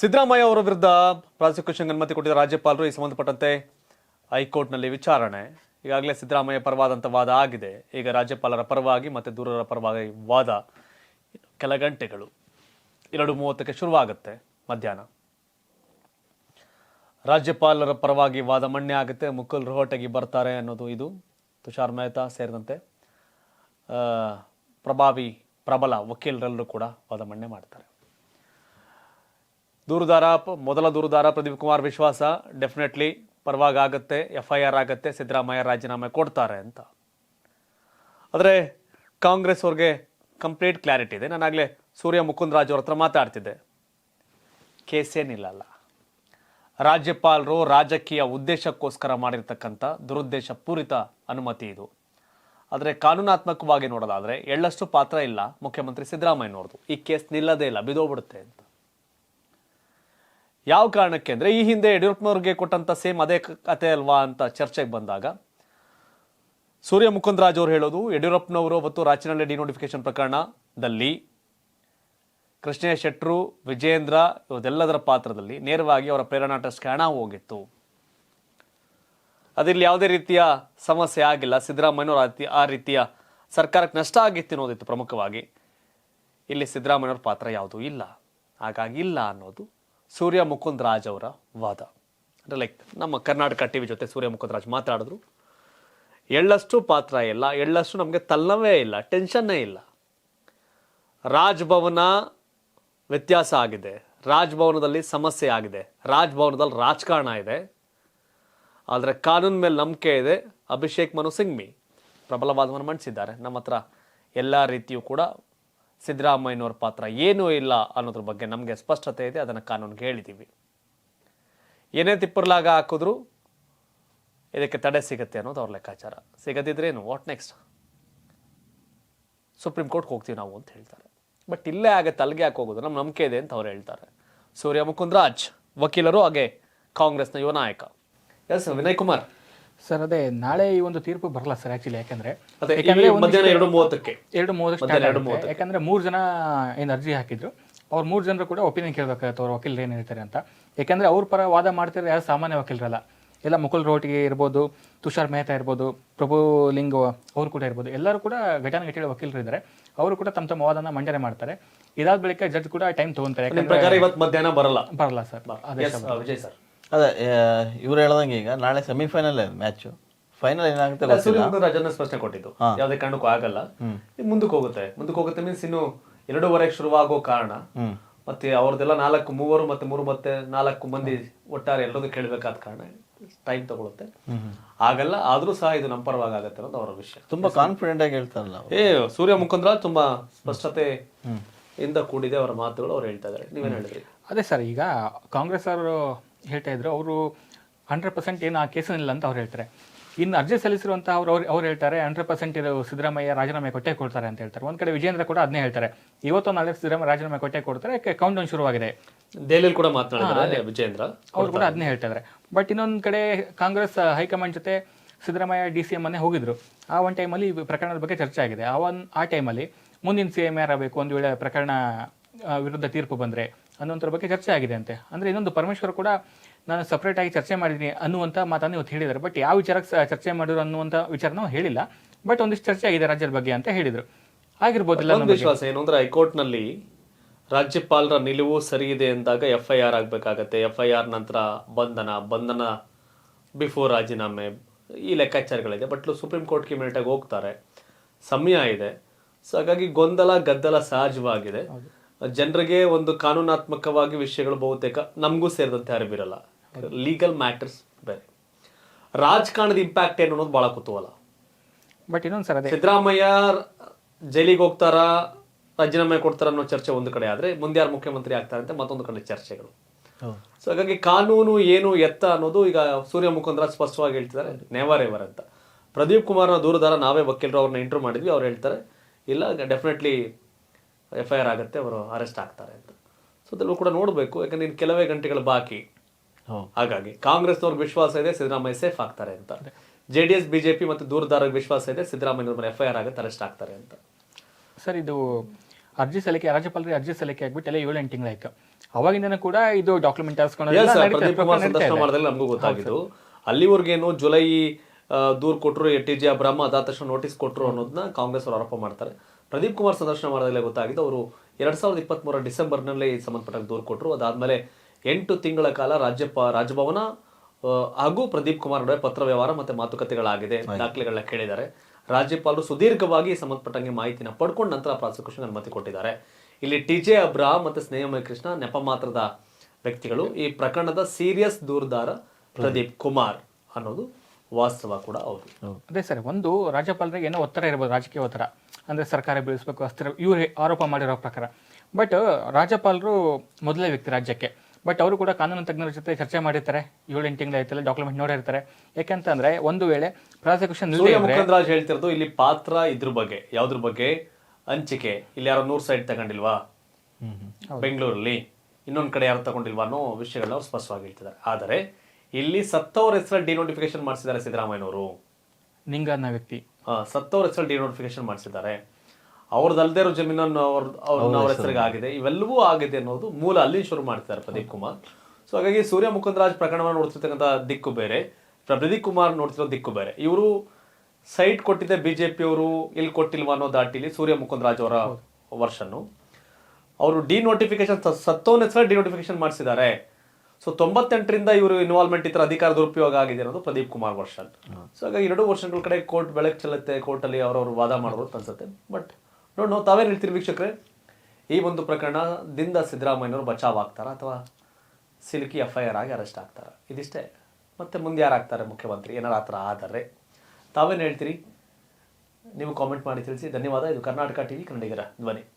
ಸಿದ್ದರಾಮಯ್ಯ ಅವರ ವಿರುದ್ಧ ಪ್ರಾಸಿಕ್ಯೂಷನ್ ಅನುಮತಿ ಕೊಟ್ಟಿದ್ದ ರಾಜ್ಯಪಾಲರು ಈ ಸಂಬಂಧಪಟ್ಟಂತೆ ಹೈಕೋರ್ಟ್ನಲ್ಲಿ ವಿಚಾರಣೆ. ಈಗಾಗಲೇ ಸಿದ್ದರಾಮಯ್ಯ ಪರವಾದಂಥ ವಾದ ಆಗಿದೆ. ಈಗ ರಾಜ್ಯಪಾಲರ ಪರವಾಗಿ ಮತ್ತು ದೂರರ ಪರವಾಗಿ ವಾದ ಕೆಲ ಗಂಟೆಗಳು. ಎರಡು ಮೂವತ್ತಕ್ಕೆ ಶುರುವಾಗುತ್ತೆ ಮಧ್ಯಾಹ್ನ. ರಾಜ್ಯಪಾಲರ ಪರವಾಗಿ ವಾದ ಮಣ್ಣೆ ಆಗುತ್ತೆ. ಮುಕುಲ್ ರೋಹಟಗಿ ಬರ್ತಾರೆ ಅನ್ನೋದು ಇದು. ತುಷಾರ್ ಮೆಹ್ತಾ ಸೇರಿದಂತೆ ಪ್ರಭಾವಿ, ಪ್ರಬಲ ವಕೀಲರೆಲ್ಲರೂ ಕೂಡ ವಾದ ಮಣ್ಣೆ ಮಾಡ್ತಾರೆ. ದೂರುದಾರ ಮೊದಲ ದೂರುದಾರ ಪ್ರದೀಪ್ ಕುಮಾರ್ ವಿಶ್ವಾಸ, ಡೆಫಿನೆಟ್ಲಿ ಪರವಾಗಿ ಆಗುತ್ತೆ ಎಫ್ ಐ ಆರ್ ಆಗುತ್ತೆ, ಸಿದ್ದರಾಮಯ್ಯ ರಾಜೀನಾಮೆ ಕೊಡ್ತಾರೆ ಅಂತ. ಆದರೆ ಕಾಂಗ್ರೆಸ್ ಅವ್ರಿಗೆ ಕಂಪ್ಲೀಟ್ ಕ್ಲಾರಿಟಿ ಇದೆ. ನಾನಾಗಲೇ ಸೂರ್ಯ ಮುಕುಂದ್ ರಾಜ್ ಅವ್ರ ಹತ್ರ ಮಾತಾಡ್ತಿದ್ದೆ. ಕೇಸೇನಿಲ್ಲಲ್ಲ ರಾಜ್ಯಪಾಲರು ರಾಜಕೀಯ ಉದ್ದೇಶಕ್ಕೋಸ್ಕರ ಮಾಡಿರ್ತಕ್ಕಂಥ ದುರುದ್ದೇಶ ಪೂರಿತ ಅನುಮತಿ ಇದು. ಆದರೆ ಕಾನೂನಾತ್ಮಕವಾಗಿ ನೋಡೋದಾದರೆ ಎಳ್ಳಷ್ಟು ಪಾತ್ರ ಇಲ್ಲ ಮುಖ್ಯಮಂತ್ರಿ ಸಿದ್ದರಾಮಯ್ಯನವ್ರದ್ದು ಈ ಕೇಸ್ ನಿಲ್ಲದೇ ಇಲ್ಲ, ಬಿದೋಗ್ಬಿಡುತ್ತೆ ಅಂತ. ಯಾವ ಕಾರಣಕ್ಕೆ ಅಂದರೆ ಈ ಹಿಂದೆ ಯಡಿಯೂರಪ್ಪನವ್ರಿಗೆ ಕೊಟ್ಟಂಥ ಸೇಮ್ ಅದೇ ಕತೆ ಅಲ್ವಾ ಅಂತ ಚರ್ಚೆಗೆ ಬಂದಾಗ ಸೂರ್ಯ ಮುಕುಂದರಾಜ್ ಅವರು ಹೇಳೋದು, ಯಡಿಯೂರಪ್ಪನವರು ಅವತ್ತು ಡಿ ಡಿನೋಟಿಫಿಕೇಶನ್ ಪ್ರಕರಣದಲ್ಲಿ ಕೃಷ್ಣೇ ಶೆಟ್ರು ವಿಜೇಂದ್ರ ಇವದೆಲ್ಲದರ ಪಾತ್ರದಲ್ಲಿ ನೇರವಾಗಿ ಅವರ ಪ್ರೇರಣಾ ಟ್ರಸ್ಟ್ಗೆ ಹಣ ಹೋಗಿತ್ತು. ಅದರಲ್ಲಿ ಯಾವುದೇ ರೀತಿಯ ಸಮಸ್ಯೆ ಆಗಿಲ್ಲ. ಸಿದ್ದರಾಮಯ್ಯವರು ಆ ರೀತಿಯ ಸರ್ಕಾರಕ್ಕೆ ನಷ್ಟ ಆಗಿತ್ತು ಅನ್ನೋದಿತ್ತು ಪ್ರಮುಖವಾಗಿ. ಇಲ್ಲಿ ಸಿದ್ದರಾಮಯ್ಯವ್ರ ಪಾತ್ರ ಯಾವುದೂ ಇಲ್ಲ. ಹಾಗಾಗಿ ಇಲ್ಲ ಅನ್ನೋದು ಸೂರ್ಯ ಮುಕುಂದ್ ರಾಜ್ ಅವರ ವಾದ. ಅಂದರೆ ಲೈಕ್ ನಮ್ಮ ಕರ್ನಾಟಕ ಟಿ ವಿ ಜೊತೆ ಸೂರ್ಯ ಮುಕುಂದ್ ರಾಜ್ ಮಾತಾಡಿದ್ರು. ಎಳ್ಳಷ್ಟು ಪಾತ್ರ ಇಲ್ಲ, ಎಳ್ಳಷ್ಟು ನಮಗೆ ತಲ್ಲವೇ ಇಲ್ಲ ಟೆನ್ಷನ್ನೇ ಇಲ್ಲ. ರಾಜ್ಭವನ ವ್ಯತ್ಯಾಸ ಆಗಿದೆ. ರಾಜ್ಭವನದಲ್ಲಿ ಸಮಸ್ಯೆ ಆಗಿದೆ. ರಾಜ್ಭವನದಲ್ಲಿ ರಾಜಕಾರಣ ಇದೆ. ಆದರೆ ಕಾನೂನು ಮೇಲೆ ನಂಬಿಕೆ ಇದೆ. ಅಭಿಷೇಕ್ ಮನು ಸಿಂಗ್ಮಿ ಪ್ರಬಲವಾದವನ್ನು ಮಂಡಿಸಿದ್ದಾರೆ. ನಮ್ಮ ಹತ್ರ ಎಲ್ಲ ರೀತಿಯೂ ಕೂಡ ಸಿದ್ದರಾಮಯ್ಯನವ್ರ ಪಾತ್ರ ಏನೂ ಇಲ್ಲ ಅನ್ನೋದ್ರ ಬಗ್ಗೆ ನಮಗೆ ಸ್ಪಷ್ಟತೆ ಇದೆ, ಅದನ್ನು ಕಾನೂನಿಗೆ ಹೇಳಿದ್ದೀವಿ ಏನೇ ತಿಪ್ಪರ್ಲಾಗ ಹಾಕಿದ್ರು ಇದಕ್ಕೆ ತಡೆ ಸಿಗುತ್ತೆ ಅನ್ನೋದು ಅವ್ರ ಲೆಕ್ಕಾಚಾರ. ಸಿಗದಿದ್ರೇನು ವಾಟ್ ನೆಕ್ಸ್ಟ್ ಸುಪ್ರೀಂ ಕೋರ್ಟ್ಗೆ ಹೋಗ್ತೀವಿ ನಾವು ಅಂತ ಹೇಳ್ತಾರೆ. ಬಟ್ ಇಲ್ಲೇ ಆಗತ್ತೆ ಅಲ್ಲಿಗೆ ಯಾಕೆ ಹೋಗೋದು ನಮ್ಮ ನಂಬಿಕೆ ಇದೆ ಅಂತ ಅವ್ರು ಹೇಳ್ತಾರೆ. ಸೂರ್ಯ ಮುಕುಂದ್ ರಾಜ್ ವಕೀಲರು ಹಾಗೆ ಕಾಂಗ್ರೆಸ್ನ ಯುವ ನಾಯಕ. ಎಸ್ ವಿನಯ್ ಕುಮಾರ್ ಸರ್ ಅದೇ ನಾಳೆ ಈ ಒಂದು ತೀರ್ಪು ಬರಲ್ಲ ಸರ್ ಆಕ್ಚುಲಿ ಯಾಕಂದ್ರೆ? ಯಾಕಂದ್ರೆ ಮಧ್ಯಾಹ್ನ ಎರಡು ಮೂವತ್ತಕ್ಕೆ. ಎರಡು. ಮೂವತ್ತಕ್ಕೆ. ಯಾಕಂದ್ರೆ ಮೂರು ಜನ ಏನು ಅರ್ಜಿ ಹಾಕಿದ್ರು. ಅವ್ರ ಮೂರು ಜನರು ಕೂಡ ಒಪಿನಿಯನ್ ಕೇಳಬೇಕಾಗತ್ತೆ ಅವ್ರ ವಕೀಲರು ಏನು ಹೇಳ್ತಾರೆ ಅಂತ. ಯಾಕಂದ್ರೆ ಅವ್ರ ಪರ ವಾದ ಮಾಡ್ತಿರೋ ಯಾರು ಸಾಮಾನ್ಯ ವಕೀಲರಲ್ಲ. ಎಲ್ಲ ಮುಕುಲ್ ರೋಟಿಗೆ ಇರ್ಬೋದು ತುಷಾರ್ ಮೆಹ್ತಾ ಇರ್ಬೋದು ಪ್ರಭು ಲಿಂಗ್ ಅವರು ಕೂಡ ಇರ್ಬೋದು. ಎಲ್ಲರೂ ಕೂಡ ಘಟನಾಘಟಿಗಳ ವಕೀಲರು ಇದ್ದಾರೆ. ಅವರು ಕೂಡ ತಮ್ಮ ತಮ್ಮ ವಾದನ ಮಂಡನೆ ಮಾಡ್ತಾರೆ. ಇದಾದ ಬಳಿಕ ಜಡ್ಜ್ ಕೂಡ ಟೈಮ್ ತಗೊಂತಾರೆ. ಬರಲ್ಲ? ಬರಲ್ಲ ಸರ್. ವಿಜಯ್ ಸರ್. ಅದೇ ಇವ್ರು ಹೇಳ್ದಂಗೆ ಈಗ ನಾಳೆ ಸೆಮಿಫೈನಲ್ ಮ್ಯಾಚ್ ಫೈನಲ್ ಏನಾಗುತ್ತೆ ಗೊತ್ತಿಲ್ಲ. ರಾಜನ್ನ ಸ್ಪಷ್ಟನೆ ಕೊಟ್ಟಿದ್ದು. ಯಾವುದೇ ಕಾರಣಕ್ಕೂ ಆಗಲ್ಲ. ಮುಂದಕ್ಕೆ ಹೋಗುತ್ತೆ. ಮುಂದಕ್ಕೆ ಹೋಗುತ್ತೆ ಮೀನ್ಸ್ ಇನ್ನು ಎರಡೂವರೆಗೆ ಶುರುವಾಗೋ ಕಾರಣ. ಮತ್ತೆ ಅವ್ರದ್ದೆಲ್ಲ ನಾಲ್ಕು ಮೂವರು ಮತ್ತೆ ಮೂರು ಮತ್ತೆ ನಾಲ್ಕು ಮಂದಿ ಒಟ್ಟಾರೆ ಎಲ್ಲದೂ ಕೇಳಬೇಕಾದ ಕಾರಣ ಟೈಮ್ ತಗೊಳುತ್ತೆ. ಆಗಲ್ಲ ಆದ್ರೂ ಸಹ ಇದು ನಮ್ಮ ಪರವಾಗಿ ಆಗತ್ತೆ ಅನ್ನೋದು ಅವರ ವಿಷಯ. ತುಂಬಾ ಕಾನ್ಫಿಡೆಂಟ್ ಆಗಿ ಹೇಳ್ತಾರಲ್ಲ. ಏ ಸೂರ್ಯ ಮುಖಂದ್ರ ತುಂಬಾ ಸ್ಪಷ್ಟತೆ ಇಂದ ಕೂಡಿದೆ ಅವರ ಮಾತುಗಳು ಅವ್ರು ಹೇಳ್ತಾ ಇದಾರೆ ನೀವೇನು ಹೇಳಿದ್ರಿ? ಅದೇ ಸರ್ ಈಗ ಕಾಂಗ್ರೆಸ್ ಅವರು ಹೇಳ್ತಾ ಇದ್ರು. ಅವರು ಹಂಡ್ರೆಡ್ ಪರ್ಸೆಂಟ್ ಏನು ಆ ಕೇಸನಿಲ್ಲ ಅಂತ ಅವ್ರು ಹೇಳ್ತಾರೆ. ಇನ್ನು ಅರ್ಜಿ ಸಲ್ಲಿಸಿರುವಂತಹ ಅವ್ರು ಅವ್ರು ಅವ್ರು ಹೇಳ್ತಾರೆ ಹಂಡ್ರೆಡ್ ಪರ್ಸೆಂಟ್ ಇದು ಸಿದ್ದರಾಮಯ್ಯ ರಾಜೀನಾಮೆ ಕೊಟ್ಟೆ ಕೊಡ್ತಾರೆ ಅಂತ ಹೇಳ್ತಾರೆ. ಒಂದ್ ಕಡೆ ವಿಜೇಂದ್ರ ಕೂಡ ಅದನ್ನೇ ಹೇಳ್ತಾರೆ. ಇವತ್ತು ನಾಳೆ ಸಿದ್ದರಾಮಯ್ಯ ರಾಜೀನಾಮೆ ಕೊಟ್ಟೆ ಕೊಡ್ತಾರೆ ಕೌಂಟ್ ಡೌನ್ ಶುರುವಾಗಿದೆ. ದೆಹಲಿಯಲ್ಲಿ ಕೂಡ ಮಾತನಾಡಿದ್ದಾರೆ ವಿಜೇಂದ್ರ. ಅವ್ರು ಕೂಡ ಅದನ್ನೇ ಹೇಳ್ತಾ ಇದ್ದಾರೆ ಬಟ್ ಇನ್ನೊಂದು ಕಡೆ ಕಾಂಗ್ರೆಸ್ ಹೈಕಮಾಂಡ್ ಜೊತೆ ಸಿದ್ದರಾಮಯ್ಯ ಡಿ ಸಿ ಎಂ ಅನ್ನೇ ಹೋಗಿದ್ರು. ಆ ಒಂದು ಟೈಮಲ್ಲಿ ಈ ಪ್ರಕರಣದ ಬಗ್ಗೆ ಚರ್ಚೆ ಆಗಿದೆ. ಆ ಒಂದು ಆ ಟೈಮಲ್ಲಿ ಮುಂದಿನ ಸಿ ಎಂ ಯಾರಾಗಬೇಕು ಒಂದು ವೇಳೆ ಪ್ರಕರಣ ವಿರುದ್ಧ ತೀರ್ಪು ಬಂದರೆ ಅನ್ನೋದ್ರ ಬಗ್ಗೆ ಚರ್ಚೆ ಆಗಿದೆ ಅಂತೆ. ಅಂದರೆ ಇನ್ನೊಂದು ಪರಮೇಶ್ವರ್ ಕೂಡ ನಾನು ಸಪ್ರೇಟ್ ಆಗಿ ಚರ್ಚೆ ಮಾಡಿದ್ದೀನಿ ಅನ್ನುವಂಥ ಮಾತನ್ನು ಇವತ್ತು ಹೇಳಿದ್ದಾರೆ. ಬಟ್ ಯಾವ ವಿಚಾರಕ್ಕೆ ಚರ್ಚೆ ಮಾಡಿದ್ರು ಅನ್ನುವಂಥ ವಿಚಾರನ ಅವ್ರು ಹೇಳಿಲ್ಲ. ಬಟ್ ಒಂದಿಷ್ಟು ಚರ್ಚೆ ಆಗಿದೆ ರಾಜ್ಯದ ಬಗ್ಗೆ ಅಂತ ಹೇಳಿದರು. ಆಗಿರ್ಬೋದಿಲ್ಲ ಒಂದು ವಿಶ್ವಾಸ ಏನು ಹೈಕೋರ್ಟ್ನಲ್ಲಿ ಹೈಕೋರ್ಟ್ನಲ್ಲಿ ರಾಜ್ಯಪಾಲರ ನಿಲುವು ಸರಿ ಇದೆ ಅಂದಾಗ ಎಫ್ ಐ ಆರ್ ಆಗಬೇಕಾಗತ್ತೆ. ಎಫ್ ಐ ಆರ್ ನಂತರ ಬಂಧನ ಬಂಧನ ಬಿಫೋರ್ ರಾಜೀನಾಮೆ ಈ ಲೆಕ್ಕಾಚಾರಗಳಿದೆ. ಬಟ್ ಸುಪ್ರೀಂ ಕೋರ್ಟ್ಗೆ ಇಮಿಡಿಯೇಟಾಗಿ ಹೋಗ್ತಾರೆ. ಸಮಯ ಇದೆ. ಸೊ ಹಾಗಾಗಿ ಗೊಂದಲ ಗದ್ದಲ ಸಹಜವಾಗಿದೆ. ಜನರಿಗೆ ಒಂದು ಕಾನೂನಾತ್ಮಕವಾಗಿ ವಿಷಯಗಳು ಬಹುತೇಕ ನಮಗೂ ಸೇರಿದಂತೆ ಅರಿವಿರಲ್ಲ ಲೀಗಲ್ ಮ್ಯಾಟರ್ಸ್ ಬೇರೆ. ರಾಜಕಾರಣದ ಇಂಪ್ಯಾಕ್ಟ್ ಏನು ಅನ್ನೋದು ಬಹಳ ಕುತೂಹಲ. ಬಟ್ ಇನ್ನೊಂದು ಸರ್ ಅದೇ. ಸಿದ್ದರಾಮಯ್ಯ ಜೈಲಿಗೆ ಹೋಗ್ತಾರ ರಾಜೀನಾಮೆ ಕೊಡ್ತಾರ ಅನ್ನೋ ಚರ್ಚೆ ಒಂದು ಕಡೆ ಆದರೆ ಮುಂದೆ ಯಾರು ಮುಖ್ಯಮಂತ್ರಿ ಆಗ್ತಾರೆ ಅಂತ ಮತ್ತೊಂದು ಕಡೆ ಚರ್ಚೆಗಳು. ಸೊ ಹಾಗಾಗಿ ಕಾನೂನು ಏನು ಎತ್ತ ಅನ್ನೋದು ಈಗ ಸೂರ್ಯ ಮುಖಂದ್ರ ಸ್ಪಷ್ಟವಾಗಿ ಹೇಳ್ತಿದ್ದಾರೆ ನೆವರ್ ಎವರ್ ಅಂತ. ಪ್ರದೀಪ್ ಕುಮಾರ್ನ ದೂರದಾರ ನಾವೇ ವಕೀಲರು ಅವ್ರನ್ನ ಇಂಟರ್ವ್ಯೂ ಮಾಡಿದ್ವಿ ಅವ್ರು ಹೇಳ್ತಾರೆ ಇಲ್ಲ ಡೆಫಿನೆಟ್ಲಿ ಎಫ್ ಐ ಆರ್ ಆಗುತ್ತೆ ಅವರು ಅರೆಸ್ಟ್ ಆಗ್ತಾರೆ ಅಂತ. ಸೊ ಅದೆಲ್ಲೂ ಕೂಡ ನೋಡಬೇಕು ಯಾಕಂದ್ರೆ ಇನ್ನು ಕೆಲವೇ ಗಂಟೆಗಳು ಬಾಕಿ. ಹಾಗಾಗಿ ಕಾಂಗ್ರೆಸ್ನವ್ರಿಗೆ ವಿಶ್ವಾಸ ಇದೆ ಸಿದ್ದರಾಮಯ್ಯ ಸೇಫ್ ಆಗ್ತಾರೆ ಅಂತ. ಜೆ ಡಿ ಎಸ್ ಬಿಜೆಪಿ ಮತ್ತು ದೂರದಾರರಿಗೆ ವಿಶ್ವಾಸ ಇದೆ ಸಿದ್ದರಾಮಯ್ಯ ಮೇಲೆ ಎಫ್ ಐ ಆರ್ ಆಗುತ್ತೆ ಅರೆಸ್ಟ್ ಆಗ್ತಾರೆ ಅಂತ. ಸರ್ ಇದು ಅರ್ಜಿ ಸಲ್ಲಿಕೆ ರಾಜ್ಯಪಾಲರಿಗೆ ಅರ್ಜಿ ಸಲ್ಲಿಕೆ ಆಗ್ಬಿಟ್ಟು ಎಲ್ಲ ಏಳು ಎಂಟು ತಿಂಗಳಾಯ್ತು ಅವಾಗಿಂದನೂ ಕೂಡ ಇದು ಡಾಕ್ಯುಮೆಂಟ್ ನಮಗೂ ಗೊತ್ತಾಗಿದ್ದು. ಅಲ್ಲಿವರೆಗೇನು ಜುಲೈ ದೂರು ದೂರ್ ಕೊಟ್ಟರು ಟಿ ಜಿ ಅಬ್ರಾಹ್ಮ ಅದಾದ ತಕ್ಷಣ ನೋಟಿಸ್ ಕೊಟ್ಟರು ಅನ್ನೋದನ್ನ ಕಾಂಗ್ರೆಸ್ ಅವರು ಆರೋಪ ಮಾಡ್ತಾರೆ. ಪ್ರದೀಪ್ ಕುಮಾರ್ ಸಂದರ್ಶನ ಮಾಡಿದಾಗಲೇ ಗೊತ್ತಾಗಿದ್ದು ಅವರು ಎರಡ್ ಸಾವಿರದ ಇಪ್ಪತ್ಮೂರ ಡಿಸೆಂಬರ್ನಲ್ಲಿ ಸಂಬಂಧಪಟ್ಟ ದೂರು ಕೊಟ್ಟರು ಅದಾದಮೇಲೆ ಎಂಟು ತಿಂಗಳ ಕಾಲ ರಾಜ್ಯಪ ರಾಜಭವನ ಹಾಗೂ ಪ್ರದೀಪ್ ಕುಮಾರ್ ನಡುವೆ ಪತ್ರ ವ್ಯವಹಾರ ಮತ್ತೆ ಮಾತುಕತೆಗಳಾಗಿದೆ ದಾಖಲೆಗಳನ್ನ ಕೇಳಿದ್ದಾರೆ. ರಾಜ್ಯಪಾಲರು ಸುದೀರ್ಘವಾಗಿ ಸಂಬಂಧಪಟ್ಟಂಗೆ ಮಾಹಿತಿನ ಪಡ್ಕೊಂಡು ನಂತರ ಪ್ರಾಸಿಕ್ಯೂಷನ್ ಅನುಮತಿ ಕೊಟ್ಟಿದ್ದಾರೆ. ಇಲ್ಲಿ ಟಿ ಜೆ ಅಬ್ರಾಹ್ ಮತ್ತೆ ಸ್ನೇಹಮಯ ಕೃಷ್ಣ ನೆಪ ಮಾತ್ರದ ವ್ಯಕ್ತಿಗಳು. ಈ ಪ್ರಕರಣದ ಸೀರಿಯಸ್ ದೂರದಾರ ಪ್ರದೀಪ್ ಕುಮಾರ್ ಅನ್ನೋದು ವಾಸ್ತವ ಕೂಡ ಹೌದು. ಅದೇ ಸರ್ ಒಂದು ರಾಜ್ಯಪಾಲರಿಗೆ ಏನೋ ಒತ್ತಡ ಇರ್ಬೋದು ರಾಜಕೀಯ ಒತ್ತಡ. ಅಂದರೆ ಸರ್ಕಾರ ಬೀಳಿಸ್ಬೇಕು ಅಸ್ಥಿರ ಇವರು ಆರೋಪ ಮಾಡಿರೋ ಪ್ರಕಾರ. ಬಟ್ ರಾಜ್ಯಪಾಲರು ಮೊದಲೇ ವ್ಯಕ್ತಿ ರಾಜ್ಯಕ್ಕೆ. ಬಟ್ ಅವರು ಕೂಡ ಕಾನೂನು ತಜ್ಞರ ಜೊತೆ ಚರ್ಚೆ ಮಾಡಿರ್ತಾರೆ. ಏಳು ಎಂಟು ತಿಂಗಳು ಆಯ್ತಲ್ಲ ಡಾಕ್ಯುಮೆಂಟ್ ನೋಡಿರ್ತಾರೆ. ಯಾಕಂತಂದ್ರೆ ಒಂದು ವೇಳೆ ಪ್ರಾಸಿಕ್ಯೂಷನ್ ಮುಖಂದರಾಜ್ ಹೇಳ್ತಿರೋದು ಇಲ್ಲಿ ಪಾತ್ರ ಇದ್ರ ಬಗ್ಗೆ ಯಾವ್ದ್ರ ಬಗ್ಗೆ? ಹಂಚಿಕೆ. ಇಲ್ಲಿ ಯಾರೋ ನೂರ್ ಸೈಡ್ ತಗೊಂಡಿಲ್ವಾ? ಬೆಂಗಳೂರಲ್ಲಿ. ಇನ್ನೊಂದ್ ಕಡೆ ಯಾರು ತಗೊಂಡಿಲ್ವಾ ಅನ್ನೋ ವಿಷಯಗಳನ್ನ ಅವ್ರು ಸ್ಪಷ್ಟವಾಗಿ ಹೇಳ್ತಿದ್ದಾರೆ. ಆದರೆ ಇಲ್ಲಿ ಸತ್ತವ್ರ ಹೆಸರಲ್ಲಿ ಡಿನೋಟಿಫಿಕೇಶನ್ ಮಾಡಿಸಿದ್ದಾರೆ ಸಿದ್ದರಾಮಯ್ಯನವರು. ನಿಂಗ ಅನ್ನೋ ವ್ಯಕ್ತಿ. ಸತ್ತವ್ರ ಹೆಸರು ಡಿನೋಟಿಫಿಕೇಶನ್ ಮಾಡಿಸಿದ್ದಾರೆ. ಅವ್ರದ್ದಲ್ದೇ ಇರೋ ಜಮೀನನ್ನು ಅವ್ರ ಅವ್ರ ಹೆಸರಿಗೆ ಆಗಿದೆ. ಇವೆಲ್ಲವೂ ಆಗಿದೆ ಅನ್ನೋದು ಮೂಲ ಅಲ್ಲಿ ಶುರು ಮಾಡ್ತಿದ್ದಾರೆ ಪ್ರದೀಪ್ ಕುಮಾರ್. ಸೊ ಹಾಗಾಗಿ ಸೂರ್ಯ ಮುಕುಂದರಾಜ್ ಪ್ರಕರಣವನ್ನು ನೋಡ್ತಿರ್ತಕ್ಕಂಥ ದಿಕ್ಕು ಬೇರೆ. ಪ್ರದೀಪ್ ಕುಮಾರ್ ನೋಡ್ತಿರೋ ದಿಕ್ಕು ಬೇರೆ. ಇವರು ಸೈಟ್ ಕೊಟ್ಟಿದ್ದೆ ಬಿಜೆಪಿಯವರು ಇಲ್ಲಿ ಕೊಟ್ಟಿಲ್ವ ಅನ್ನೋ ದಾಟಿಲಿ ಸೂರ್ಯ ಮುಕುಂದರಾಜ್ ಅವರ ವರ್ಷನ್ನು. ಅವರು ಡಿನೋಟಿಫಿಕೇಶನ್ ಸತ್ತೋನ್ ಹೆಸರಲ್ಲಿ ಡಿನೋಟಿಫಿಕೇಶನ್ ಮಾಡಿಸಿದ್ದಾರೆ. ಸೊ ತೊಂಬತ್ತೆಂಟರಿಂದ ಇವರು ಇನ್ವಾಲ್ವ್ಮೆಂಟ್ ಇತರ ಅಧಿಕಾರ ದುರುಪಯೋಗ ಆಗಿದೆ ಅನ್ನೋದು ಪ್ರದೀಪ್ ಕುಮಾರ್ ವರ್ಷನ್. ಸೊ ಹಾಗಾಗಿ ಎರಡು ವರ್ಷಗಳ ಕಡೆ ಕೋರ್ಟ್ ಬೆಳಕು ಚೆಲ್ಲುತ್ತೆ, ಕೋರ್ಟಲ್ಲಿ ಅವರವರು ವಾದ ಮಾಡೋರು ಅನ್ಸುತ್ತೆ. ಬಟ್ ನೋಡಿ ನಾವು ತಾವೇ ಹೇಳ್ತೀರಿ ವೀಕ್ಷಕರೇ, ಈ ಒಂದು ಪ್ರಕರಣದಿಂದ ಸಿದ್ದರಾಮಯ್ಯನವರು ಬಚಾವ್ ಆಗ್ತಾರಾ ಅಥವಾ ಸಿಲುಕಿ ಎಫ್ ಐ ಆರ್ ಆಗಿ ಅರೆಸ್ಟ್ ಆಗ್ತಾರೆ? ಇದಿಷ್ಟೇ. ಮತ್ತೆ ಮುಂದೆ ಯಾರು ಆಗ್ತಾರೆ ಮುಖ್ಯಮಂತ್ರಿ? ಏನಾರು ಆ ಥರ ಆದರೆ. ತಾವೇನು ಹೇಳ್ತೀರಿ? ನೀವು ಕಾಮೆಂಟ್ ಮಾಡಿ ತಿಳಿಸಿ. ಧನ್ಯವಾದ. ಇದು ಕರ್ನಾಟಕ ಟಿವಿ, ಕನ್ನಡಿಗರ ಧ್ವನಿ.